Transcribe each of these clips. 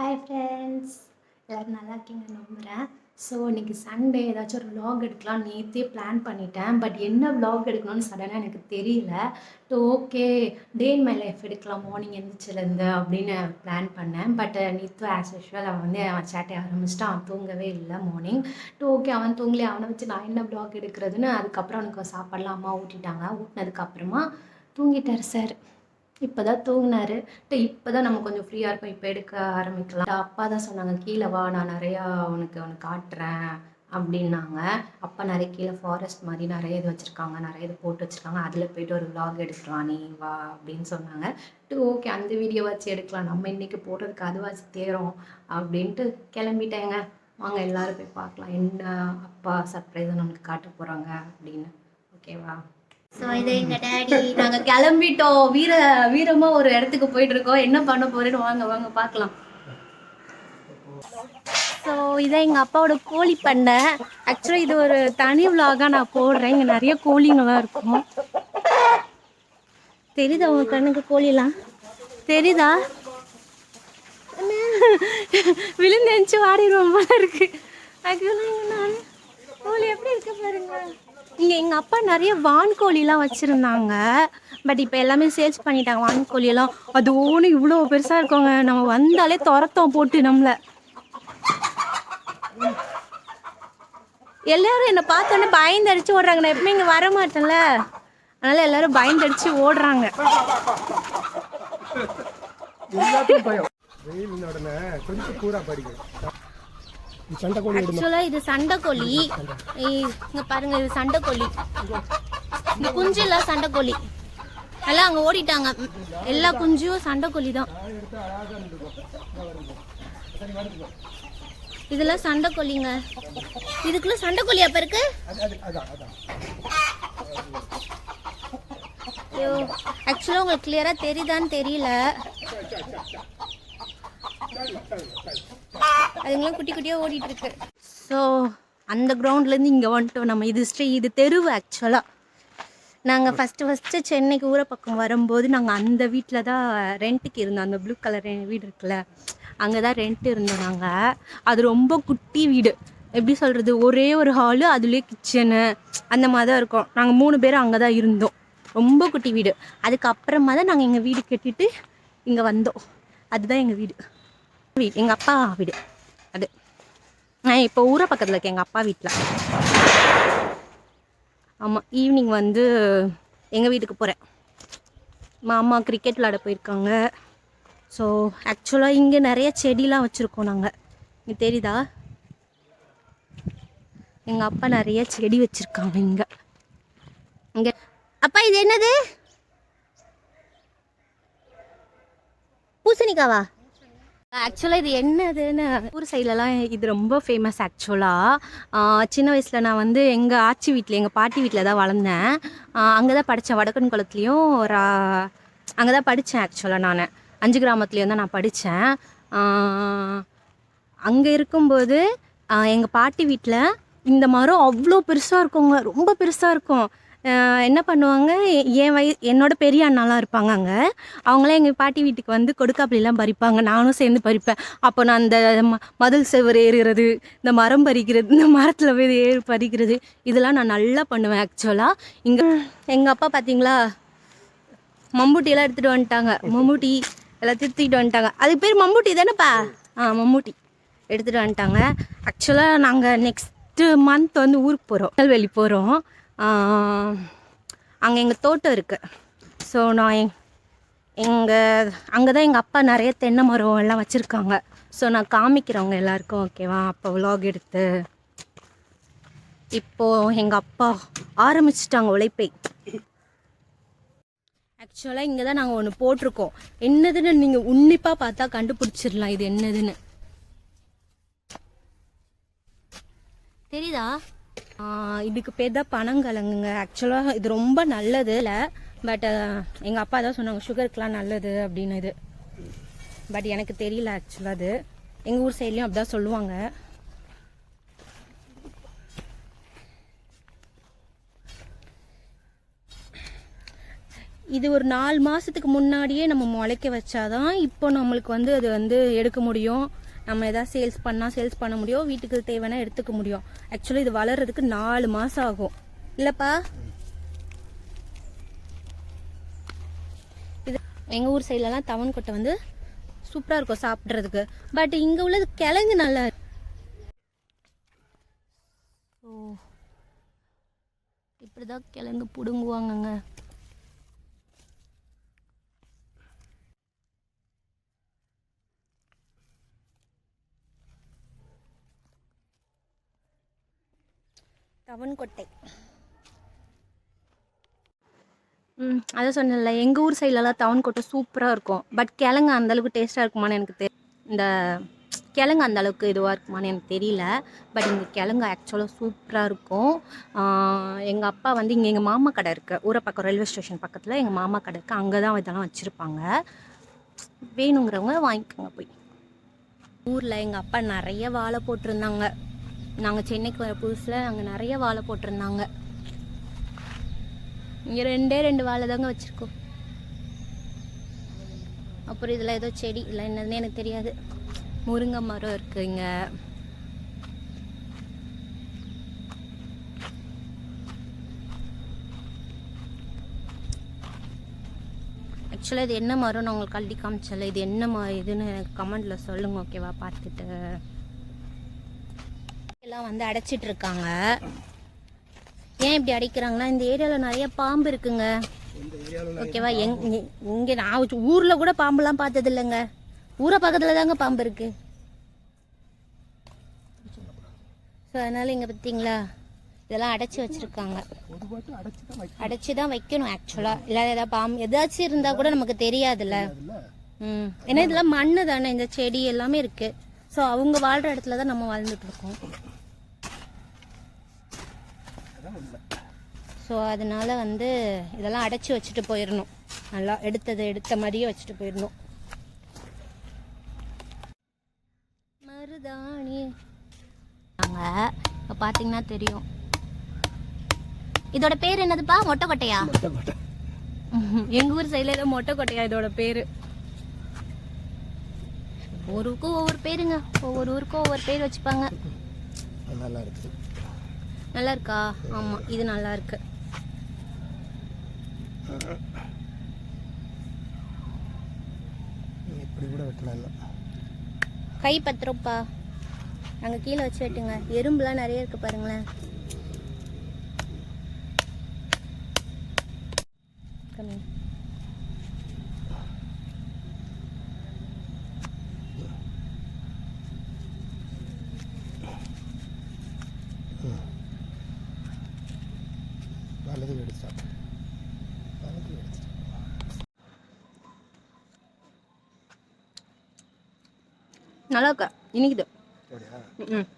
Hi friends எல்லோரும் நல்லா இருக்கீங்க நம்புகிறேன் ஸோ இன்றைக்கி சண்டே ஏதாச்சும் ஒரு vlog எடுக்கலாம். நேற்றே பிளான் பண்ணிட்டேன். பட் என்ன vlog எடுக்கணும்னு சடனாக எனக்கு தெரியல. So okay day in my life எடுக்கலாம். மார்னிங் எழுந்திரிச்சிலேருந்து அப்படின்னு பிளான் பண்ணேன். பட் நேற்று ஆஸ் யூஷுவல் அவன் வந்து அவன் சேட்டை ஆரம்பிச்சிட்டான். அவன் தூங்கவே இல்லை மார்னிங் டூ ஓகே அவன் தூங்கலே அவனை வச்சு நான் என்ன ப்ளாக் எடுக்கிறதுன்னு அதுக்கப்புறம் அவனுக்கு சாப்பாடுலாம் அம்மா ஊட்டிட்டாங்க. ஊட்டினதுக்கப்புறமா தூங்கிட்டார் சார் இப்போ தான் தூங்கினாரு. இப்போ தான் நம்ம கொஞ்சம் ஃப்ரீயாக இருக்கும் இப்போ எடுக்க ஆரம்பிக்கலாம். அப்பா தான் சொன்னாங்க கீழே வா நான் நிறையா அவனுக்கு அவனுக்கு காட்டுறேன். அப்படின்னாங்க. அப்பா நிறைய கீழே ஃபாரஸ்ட் மாதிரி நிறைய இது வச்சுருக்காங்க. நிறைய இது போட்டு வச்சுருக்காங்க. அதில் போயிட்டு ஒரு விலாக் எடுக்கலாம் நீ வா அப்படின்னு சொன்னாங்க. டு ஓகே அந்த வீடியோ வச்சு எடுக்கலாம். நம்ம இன்றைக்கி போடுறதுக்கு அதுவாச்சு தேரும் அப்படின்ட்டு கிளம்பிட்டேங்க. வாங்க எல்லோரும் போய் பார்க்கலாம். என்ன அப்பா சர்ப்ரைஸாக நமக்கு காட்ட போகிறாங்க அப்படின்னு. ஓகேவா ஸோ இது எங்கள் டேடி நாங்கள் கிளம்பிட்டோம். வீர வீரமாக ஒரு இடத்துக்கு போயிட்டு இருக்கோம் என்ன பண்ண போறேன்னு வாங்க வாங்க பார்க்கலாம். ஸோ இதான் எங்கள் அப்பாவோட கோழி பண்ணை ஆக்சுவலாக இது ஒரு தனி விலாகாக நான் போடுறேன். இங்கே நிறைய கோழிங்கெல்லாம் இருக்கும். தெரியுதா உங்க கண்ணுக்கு கோழிலாம்? தெரியுதா? விழுந்து எந்திச்சு வாடிடுவோம் போல இருக்கு. ஆக்சுவலாக நான் கோழி எப்படி இருக்க பாருங்க. இங்கே எங்கள் அப்பா நிறைய வான்கோழிலாம் வச்சுருந்தாங்க. பட் இப்போ எல்லாமே சேல்ஸ் பண்ணிட்டாங்க. வான்கோழியெல்லாம் அது ஒன்று இவ்வளோ பெருசாக இருக்கோங்க. நம்ம வந்தாலே துரத்தோம் போட்டு நம்மளை. எல்லாரும் என்னை பார்த்தோன்னே பயந்து அடிச்சு ஓடுறாங்க. நான் எப்பவுமே இங்கே வர மாட்டேன்ல அதனால எல்லாரும் பயந்து அடித்து ஓடுறாங்க வெயில் உடனே கொஞ்சம் கூரா படிக்கும் ஆக்சுவலாக இது சண்டைக்கோழி. இங்கே பாருங்க இது சண்டைக்கோழி. இந்த குஞ்சு எல்லாம் சண்டைக்கோழி. எல்லாம் அங்கே ஓடிட்டாங்க. எல்லா குஞ்சும் சண்டைக்கோழி தான். இதெல்லாம் சண்டைக்கோழிங்க. இதுக்குள்ள சண்டைக்கோழி அப்போ இருக்கு? ஐயோ ஆக்சுவலாக உங்களுக்கு கிளியராக தெரியுதான்னு தெரியல. அதுங்களாம் குட்டி குட்டியாக ஓடிட்டு இருக்கு ஸோ அந்த கிரவுண்ட்லேருந்து இங்கே வந்துட்டோம் நம்ம. இது ஸ்ட்ரீ இது தெருவு ஆக்சுவலாக நாங்கள் ஃபஸ்ட்டு ஃபஸ்ட்டு சென்னைக்கு ஊரை பக்கம் வரும்போது நாங்கள் அந்த வீட்டில் தான் ரெண்ட்டுக்கு இருந்தோம். அந்த ப்ளூ கலர் வீடு இருக்குல்ல அங்கே தான் ரெண்ட் இருந்தோம் நாங்கள் அது ரொம்ப குட்டி வீடு. எப்படி சொல்கிறது ஒரே ஒரு ஹாலு அதுலேயே கிச்சனு அந்த மாதிரி தான் இருக்கும். நாங்கள் மூணு பேரும் அங்கே தான் இருந்தோம். ரொம்ப குட்டி வீடு. அதுக்கப்புறமா தான் நாங்கள் எங்கள் வீடு கட்டிட்டு இங்கே வந்தோம். அதுதான் எங்கள் வீடு. வீடு எங்கள் அப்பா வீடு. அது. நான் இப்போ ஊரை பக்கத்தில் இருக்கேன் எங்கள் அப்பா வீட்டில் ஆமாம் ஈவினிங் வந்து எங்கள் வீட்டுக்கு போகிறேன் மாமா கிரிக்கெட் விளாட போயிருக்காங்க. ஸோ ஆக்சுவலாக இங்கே நிறைய செடிலாம் வச்சுருக்கோம் நாங்கள் இங்கே தெரியுதா? எங்கள் அப்பா நிறைய செடி வச்சுருக்காங்க இங்கே. இங்கே. அப்பா இது என்னது? பூசணிக்காவா? ஆக்சுவலாக இது என்னதுன்னு ஊர் சைட்லலாம் இது ரொம்ப ஃபேமஸ் ஆக்சுவலாக சின்ன வயசில் நான் வந்து எங்கள் ஆச்சி வீட்டில் எங்கள் பாட்டி வீட்டில் தான் வளர்ந்தேன். அங்கே தான் படித்தேன் வடக்கன் குளத்துலேயும் ஒரு அங்கே தான் படித்தேன் ஆக்சுவலாக நான். அஞ்சு கிராமத்துலேயும் தான் நான் படித்தேன் அங்கே இருக்கும்போது எங்கள் பாட்டி வீட்டில் இந்த மரம் அவ்வளோ பெருசாக இருக்குங்க. ரொம்ப பெருசாக இருக்கும். என்ன பண்ணுவாங்க? என் வய என்னோட பெரிய அண்ணாலாம் இருப்பாங்க அங்கே. அவங்களாம் எங்கள் பாட்டி வீட்டுக்கு வந்து கொடுக்காப்பிலாம் பறிப்பாங்க. நானும் சேர்ந்து பறிப்பேன். அப்போ நான் அந்த ம மதில் செவர் ஏறுகிறது இந்த மரம் பறிக்கிறது இந்த மரத்தில் போய் ஏறி பறிக்கிறது இதெல்லாம் நான் நல்லா பண்ணுவேன் ஆக்சுவலாக இங்கே எங்கள் அப்பா பார்த்தீங்களா மம்பூட்டியெல்லாம் எடுத்துகிட்டு வந்துட்டாங்க. மம்பூட்டி எல்லாத்தையும் தூக்கிட்டு வந்துட்டாங்க. அதுக்கு பேர் மம்பூட்டி தானேப்பா? ஆ மம்முட்டி எடுத்துகிட்டு வந்துட்டாங்க. ஆக்சுவலாக நாங்கள் நெக்ஸ்ட்டு மந்த் வந்து ஊருக்கு போகிறோம் நெல்வேலி போகிறோம் அங்கே எங்கள் தோட்டம் இருக்குது ஸோ நான் எங் எங்கள் அங்கே தான் எங்கள் அப்பா நிறைய தென்னை மரம் எல்லாம் வச்சுருக்காங்க. ஸோ நான் காமிக்கிறவங்க எல்லாருக்கும் ஓகேவா அப்போ விலாக் எடுத்து. இப்போது எங்கள் அப்பா ஆரம்பிச்சிட்டாங்க உழைப்பை. ஆக்சுவலாக இங்கே தான் நாங்கள் ஒன்று போட்டிருக்கோம். என்னதுன்னு நீங்கள் உன்னிப்பாக பார்த்தா கண்டுபிடிச்சிடலாம். இது என்னதுன்னு. தெரியுதா? இதுக்கு பேர் தான் பனங்கலங்குங்க. ஆக்சுவலாக இது ரொம்ப நல்லது இல்லை. பட் எங்கள் அப்பா தான் சொன்னாங்க சுகருக்குலாம் நல்லது அப்படின்னு இது. பட் எனக்கு தெரியல ஆக்சுவலாக அது. எங்கள் ஊர் சைட்லேயும் அப்படிதான் சொல்லுவாங்க. இது ஒரு நாலு மாதத்துக்கு முன்னாடியே நம்ம முளைக்க வச்சாதான் இப்போ நம்மளுக்கு வந்து அது வந்து எடுக்க முடியும். நம்ம எதாவது சேல்ஸ் பண்ணால் சேல்ஸ் பண்ண முடியும் வீட்டுக்கு தேவைன்னா எடுத்துக்க முடியும். ஆக்சுவலி இது வளர்றதுக்கு நாலு மாதம் ஆகும். இல்லைப்பா? இது எங்கள் ஊர் சைட்லலாம் தவன் கொட்டை வந்து சூப்பராக இருக்கும் சாப்பிட்றதுக்கு. பட் இங்கே உள்ளது கிழங்கு நல்லா இருக்கு. ஓ. இப்படி தான் கிழங்கு பிடுங்குவாங்கங்க. தவன் கொட்டை ம் அதை சொன்னேன்ல. எங்கள் ஊர் சைட்லலாம் தவன் கொட்டை சூப்பராக இருக்கும். பட் கிழங்கு அந்தளவுக்கு டேஸ்ட்டாக இருக்குமான்னு எனக்கு தெ இந்த கிழங்கு அந்த அளவுக்கு இதுவாக இருக்குமான்னு எனக்கு தெரியல. பட் இங்கே கிழங்கு ஆக்சுவலாக சூப்பராக இருக்கும். எங்கள் அப்பா வந்து இங்கே எங்கள் மாமா கடை இருக்குது ஊரை பக்கம் ரயில்வே ஸ்டேஷன் பக்கத்தில் எங்கள் மாமா கடை இருக்குது அங்கே தான் இதெல்லாம் வச்சுருப்பாங்க. வேணுங்கிறவங்க வாங்கிக்கோங்க போய். ஊரில் எங்கள் அப்பா நிறைய வாழை போட்டிருந்தாங்க. நாங்கள் சென்னைக்கு வர புதுசில் அங்கே நிறைய வாழை போட்டிருந்தாங்க. இங்கே ரெண்டே ரெண்டு வாழை தாங்க வச்சுருக்கோம். அப்புறம் இதில் ஏதோ செடி இல்லை என்னதுன்னு எனக்கு தெரியாது. முருங்கை மரம் இருக்குது இங்கே. ஆக்சுவலாக இது என்ன மரம் நான் உங்களுக்கு கழட்டி காமிச்சல இது என்ன இதுன்னு எனக்கு கமெண்டில் சொல்லுங்கள் ஓகேவா பார்த்துட்டு. எல்லாம் வந்து அடைச்சிட்டு இருக்காங்க ஏன் இப்படி அடைக்கிறாங்கன்னா இந்த ஏரியாவில் நிறைய பாம்பு இருக்குங்க. ஓகேவா? எங் இங்க- நான் ஊரில் ஊர்ல கூட பாம்புலாம் பார்த்தது இல்லைங்க ஊரை பக்கத்தில் தாங்க பாம்பு இருக்கு. ஸோ அதனால இங்க பார்த்தீங்களா இதெல்லாம் அடைச்சி வச்சிருக்காங்க. அடைச்சி தான் வைக்கணும் ஆக்சுவலா இல்லை ஏதாவது பாம்பு ஏதாச்சும் இருந்தா கூட நமக்கு தெரியாதுல்ல. ம். ஏன்னா இதெல்லாம் மண்ணு தானே இந்த செடி எல்லாமே இருக்கு. ஸோ அவங்க வாழ்ற இடத்துல தான் நம்ம வாழ்ந்துட்டு இருக்கோம் ஸோ அதனால வந்து இதெல்லாம் அடைச்சி வச்சுட்டு போயிடணும் நல்லா எடுத்தது எடுத்த மாதிரியே வச்சுட்டு போயிடணும் மருதாணி. இப்போ பார்த்தீங்கன்னா தெரியும். இதோட பேர் என்னதுப்பா? மொட்டை கொட்டையா மொட்டை மொட்டை எங்க ஊர் சைடுல ஏதோ மொட்டை கொட்டையா இதோட பேரு. ஒவ்வொரு ஊருக்கும் ஒவ்வொரு பேருங்க. ஒவ்வொரு ஊருக்கும் ஒவ்வொரு பேர் வச்சுப்பாங்க. நல்லா இருக்குது நல்லா இருக்கா? ஆமா இது நல்லா இருக்கு. இப்படி கூட வெட்டலாம் இல்லை. கை பத்து ரூபா கீழே வச்சு வெட்டுங்க. எறும்புலாம் நிறைய இருக்கு பாருங்களேன். கம்மி. நல்லா இருக்கா இனிக்குது. ம்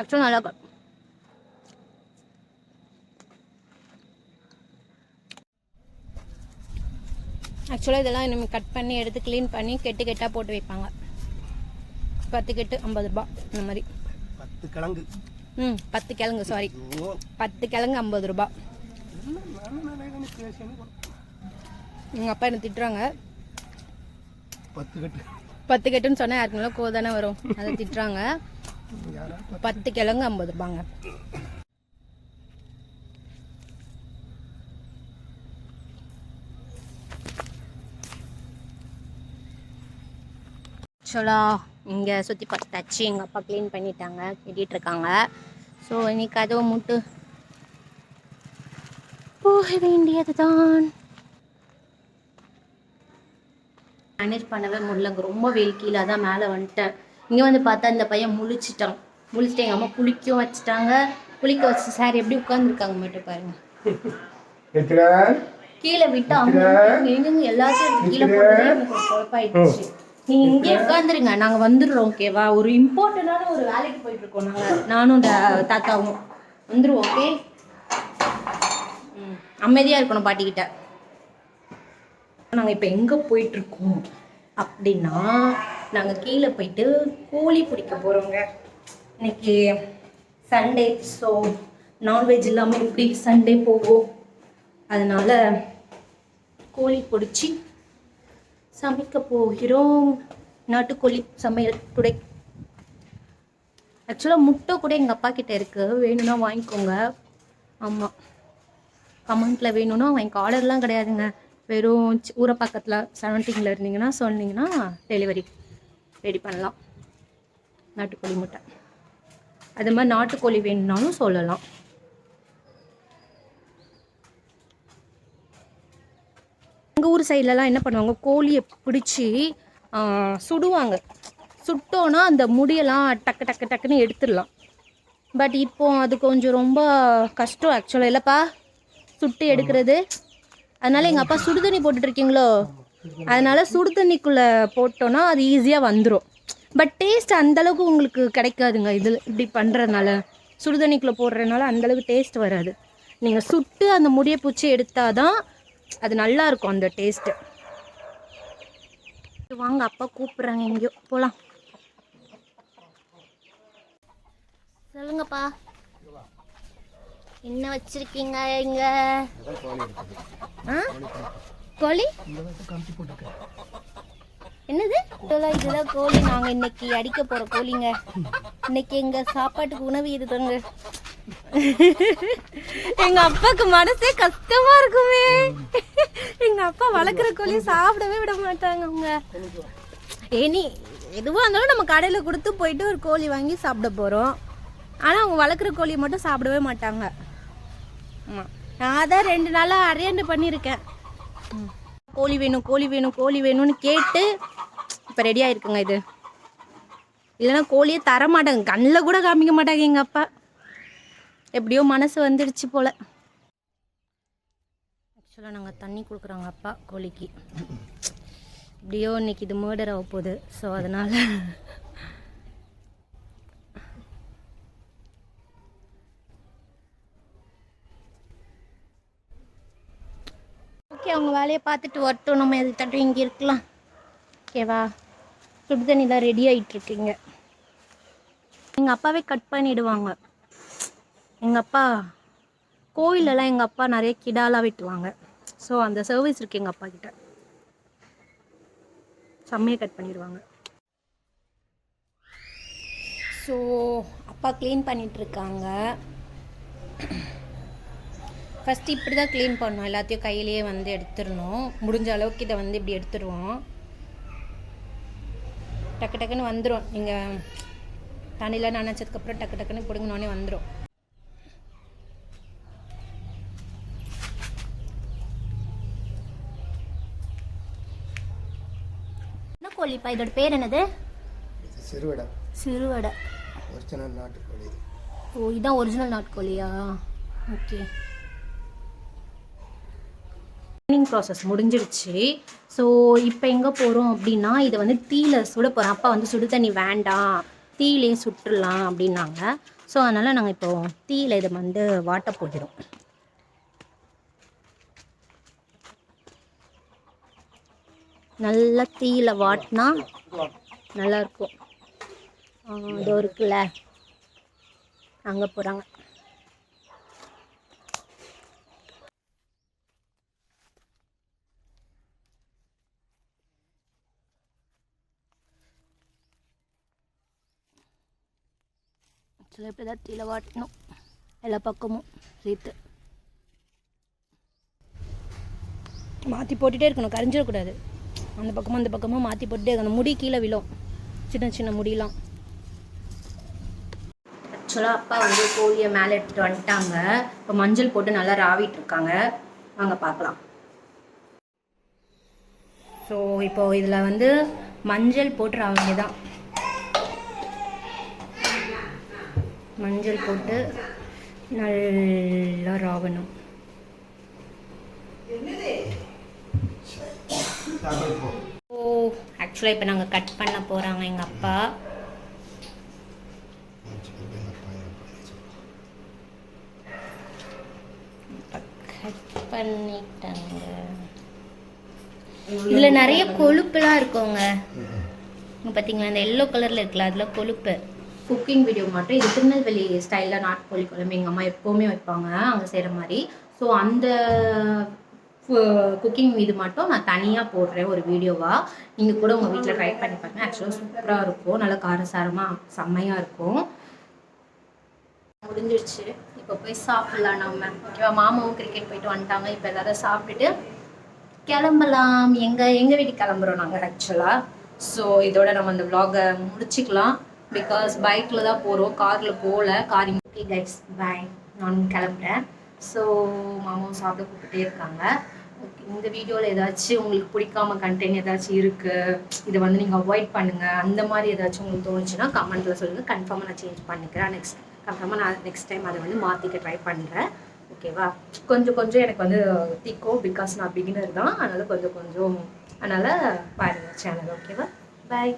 ஆக்சுவலாக நல்லா இருக்கும் ஆக்சுவலாக இதெல்லாம் இனிமேல் கட் பண்ணி எடுத்து க்ளீன் பண்ணி கெட்டு கெட்டாக போட்டு வைப்பாங்க. பத்து கெட்டு ஐம்பது ரூபாய் இந்த மாதிரி. பத்து கிழங்கு. ம் பத்து கிழங்கு சாரி பத்து கிழங்கு ஐம்பது பேசணும் எங்கள் அப்பா என்ன திட்டுறாங்க? பத்து கட்டு. பத்து கெட்டுன்னு சொன்னால் யாருக்குனாலும் கோ தானே வரும்? அதை திட்டுறாங்க. பத்து கிழங்கு ஐம்பது ரூபாங்க. ஆக்சுவலாக இங்கே சுற்றி பார்த்தாச்சு. எங்கள் அப்பா க்ளீன் பண்ணிட்டாங்க. கட்டிட்டு இருக்காங்க. ஸோ இன்னைக்கு கதவை மூட்டு போக வேண்டியது தான் மேனேஜ் பண்ணவே முடியலங்க ரொம்ப வெயில் கீழே தான் மேலே வந்துட்டேன். இங்கே வந்து பார்த்தா இந்த பையன் முழிச்சிட்டான். முழிச்சிட்டு எங்கள் அம்மா குளிக்கவும் வச்சுட்டாங்க. குளிக்க வச்சு சார் எப்படி உட்காந்துருக்காங்க மட்டும் பாருங்க. கீழே விட்டு அவங்க எங்க எல்லாத்தையும் கீழே போட்டு எனக்கு ஒரு குழப்பாயிடுச்சு நீங்க இங்கே உட்காந்துருங்க நாங்க வந்துடுறோம் ஓகேவா ஒரு இம்பார்ட்டண்டான ஒரு வேலைக்கு போயிட்டு இருக்கோம். நாங்க நானும் இந்த தாத்தாவும். வந்துருவோம் ஓகே அமைதியாக இருக்கணும் பாட்டிக்கிட்ட. நாங்கள் இப்போ எங்கே போயிட்டுருக்கோம் அப்படின்னா நாங்கள் கீழே போயிட்டு கோழி பிடிக்க போகிறோங்க இன்னைக்கு சண்டே ஸோ நான்வெஜ் இல்லாமல் எப்படி சண்டே போகும்? அதனால கோழி பிடிச்சி சமைக்க போகிறோம். நாட்டுக்கோழி சமையல் டுடே ஆக்சுவலாக முட்டை கூட எங்கள் அப்பா கிட்ட இருக்குது வேணும்னா வாங்கிக்கோங்க. ஆமாம் கமெண்ட்டில் வேணும்னா வாங்கிக்கோ ஆர்டர்லாம் கிடையாதுங்க. வெறும் ஊரை பக்கத்தில் சரௌண்டிங்கில் இருந்தீங்கன்னா சொன்னீங்கன்னா டெலிவரி ரெடி பண்ணலாம். நாட்டுக்கோழி முட்டை. அது மாதிரி நாட்டுக்கோழி வேணும்னாலும் சொல்லலாம். எங்கள் ஊர் சைட்லலாம் என்ன பண்ணுவாங்க? கோழியை பிடிச்சி சுடுவாங்க. சுட்டோன்னா அந்த முடியெல்லாம் டக்கு டக்கு டக்குன்னு எடுத்துடலாம். பட் இப்போ அது கொஞ்சம் ரொம்ப கஷ்டம் ஆக்சுவலாக இல்லைப்பா சுட்டு எடுக்கிறது. அதனால எங்கள் அப்பா சுடு தண்ணி போட்டுட்டு இருக்கீங்களோ அதனால சுடு தண்ணிக்குள்ளே போட்டோன்னா அது ஈஸியாக வந்துடும் பட் டேஸ்ட் அந்தளவுக்கு உங்களுக்கு கிடைக்காதுங்க இதில் இப்படி பண்ணுறதுனால சுடு தண்ணிக்குள்ளே போடுறதுனால அந்தளவுக்கு டேஸ்ட் வராது. நீங்கள் சுட்டு அந்த முடியை பூச்சி எடுத்தால் தான் அது நல்லாயிருக்கும் அந்த டேஸ்ட்டு. வாங்க அப்பா கூப்பிட்றாங்க எங்கேயோ. போகலாம் சொல்லுங்கப்பா. என்ன வச்சிருக்கீங்க இங்க? ஆ? கோழி? என்னது? இதெல்லாம் கோழி. நாங்கள் இன்னைக்கு அடிக்க போகிற கோழிங்க. இன்னைக்கு எங்கள் சாப்பாட்டுக்கு உணவு இதுதாங்க எங்க அப்பாவுக்கு மனசே கஷ்டமா இருக்குமே. எங்க அப்பா வளர்க்குற கோழி சாப்பிடவே விட மாட்டாங்க அவங்க. ஏனி எதுவாக இருந்தாலும் நம்ம கடையில் கொடுத்து போயிட்டு ஒரு கோழி வாங்கி சாப்பிட போகிறோம் ஆனால் அவங்க வளர்க்குற கோழியை மட்டும் சாப்பிடவே மாட்டாங்க. ஆமாம் நான் தான் ரெண்டு நாளாக அரேண்டு பண்ணியிருக்கேன். கோழி வேணும் கோழி வேணும் கோழி வேணும்னு கேட்டு இப்போ ரெடி ஆயிருக்குங்க இது. இல்லைன்னா கோழியே தர மாட்டாங்க கண்ணில் கூட காமிக்க மாட்டாங்க எங்கள் அப்பா. எப்படியோ மனசு வந்துடுச்சு போல். ஆக்சுவலாக நாங்கள் தண்ணி கொடுக்குறாங்க அப்பா கோழிக்கு. எப்படியோ இன்னைக்கு இது மர்டர் ஆக போகுது. ஸோ அதனால் ஓகே அவங்க வேலையை பார்த்துட்டு வரட்டும். நம்ம எது தட்டும் இங்கே இருக்கலாம். ஓகேவா சுடு தண்ணிலாம் ரெடி ஆகிட்டுருக்கீங்க எங்கள் அப்பாவே கட் பண்ணிடுவாங்க. எங்கள் அப்பா கோயிலெல்லாம் எங்கள் அப்பா நிறைய கிடாலாம் வெட்டுவாங்க. ஸோ அந்த சர்வீஸ் இருக்குது எங்கள் அப்பா கிட்ட. செம்மையாக கட் பண்ணிடுவாங்க. ஸோ அப்பா க்ளீன் பண்ணிகிட்ருக்காங்க ஃபஸ்ட்டு இப்படி தான் க்ளீன் பண்ணோம் எல்லாத்தையும் கையிலேயே வந்து எடுத்துடணும். முடிஞ்ச அளவுக்கு இதை வந்து இப்படி எடுத்துருவோம் டக்கு டக்குன்னு வந்துடும் நீங்கள் தண்ணியில் நனைச்சதுக்கப்புறம் டக்கு டக்குன்னு பிடுங்கினோடனே வந்துடும் என்ன கோழிப்பா? இதோட பேர் என்னது? சிறுவடை. சிறுவடை. ஒரிஜினல் நாட்டுக்கோழி ஓ இதான் ஒரிஜினல் நாட்கோழியா ஓகே க்ளீனிங் ப்ராசஸ் முடிஞ்சிருச்சு. ஸோ இப்போ எங்கே போகிறோம் அப்படின்னா இதை வந்து தீயில சுட போகிறோம் அப்பா வந்து சுடு தண்ணி வேண்டாம். தீயிலே சுட்டுடலாம் அப்படின்னாங்க. ஸோ அதனால் நாங்கள் இப்போ தீயில இதை வந்து வாட்ட போகிறோம் நல்லா தீயில வாட்டினா நல்லாயிருக்கும் இதோ இருக்குல்ல. அங்கே போகிறாங்க ஆக்சுவலாக இப்படி தான் தீல வாட்டணும். எல்லா பக்கமும் சேர்த்து. மாற்றி போட்டுகிட்டே இருக்கணும். கரைஞ்சிடக்கூடாது. அந்த பக்கமும் அந்த பக்கமும் மாற்றி போட்டுட்டே இருக்கணும். முடி கீழே விழும். சின்ன சின்ன முடியெலாம் ஆக்சுவலாக அப்பா வந்து கோழியை மேலே எடுத்துகிட்டு வந்துட்டாங்க. இப்போ மஞ்சள் போட்டு நல்லா ராவிட்டு இருக்காங்க. வாங்க பார்க்கலாம். ஸோ இப்போ இதில் வந்து மஞ்சள் போட்டு ராவிங்க தான் மஞ்சள் போட்டு நல்லா ராவணும். ஓ ஆக்சுவலாக இப்போ நாங்கள் கட் பண்ண போகிறாங்க எங்கள் அப்பா. கட் பண்ணிட்டாங்க. இதில் நிறைய கொழுப்புலாம் இருக்குங்க. இங்க பார்த்தீங்களா இந்த எல்லோ கலரில் இருக்குல்ல அதில் கொழுப்பு. குக்கிங் வீடியோ மட்டும். இது திருநெல்வேலி ஸ்டைலில் நாட்டுக்கோழி குழம்பு. எங்கள் அம்மா எப்போவுமே வைப்பாங்க. அங்கே செய்கிற மாதிரி. ஸோ அந்த குக்கிங் இது மட்டும் நான் தனியாக போடுறேன் ஒரு வீடியோவாக நீங்கள் கூட உங்கள் வீட்டில் ட்ரை பண்ணி பாருங்க. ஆக்சுவலாக சூப்பராக இருக்கும். நல்லா காரசாரமாக செம்மையாக இருக்கும். முடிஞ்சிருச்சு. இப்போ போய் சாப்பிடலாம் நம்ம. ஓகேவா? மாமாவும் கிரிக்கெட் போயிட்டு வந்துட்டாங்க. இப்போ எல்லாரும் சாப்பிட்டுட்டு கிளம்பலாம். எங்கள் எங்கள் வீட்டுக்கு கிளம்புறோம் நாங்கள் ஆக்சுவலாக ஸோ இதோட நம்ம அந்த vlog-அ முடிச்சுக்கலாம். பிகாஸ் பைக்கில் தான் போகிறோம் காரில் போகல. கார் ஓகே கைஸ் பாய் நான் கிளம்புறேன். ஸோ மாமாவும் சாப்பிட கூப்பிட்டே இருக்காங்க. இந்த வீடியோவில் ஏதாச்சும் உங்களுக்கு பிடிக்காம கண்டென்ட் ஏதாச்சும் இருக்குது இதை வந்து நீங்கள் அவாய்ட் பண்ணுங்கள் அந்த மாதிரி ஏதாச்சும் உங்களுக்கு தோணுச்சுன்னா கமெண்ட்டில் சொல்லுங்கள் கன்ஃபார்மாக நான் சேஞ்ச் பண்ணிக்கிறேன். நெக்ஸ்ட் கன்ஃபார்மாக நான் நெக்ஸ்ட் டைம் அதை வந்து மாற்றிக்க ட்ரை பண்ணுறேன் ஓகேவா கொஞ்சம் கொஞ்சம் எனக்கு வந்து திக்கும் பிகாஸ் நான் பிகினர் தான். அதனால் கொஞ்சம் கொஞ்சம் அதனால் பாருங்கள் சேனல் ஓகேவா பாய்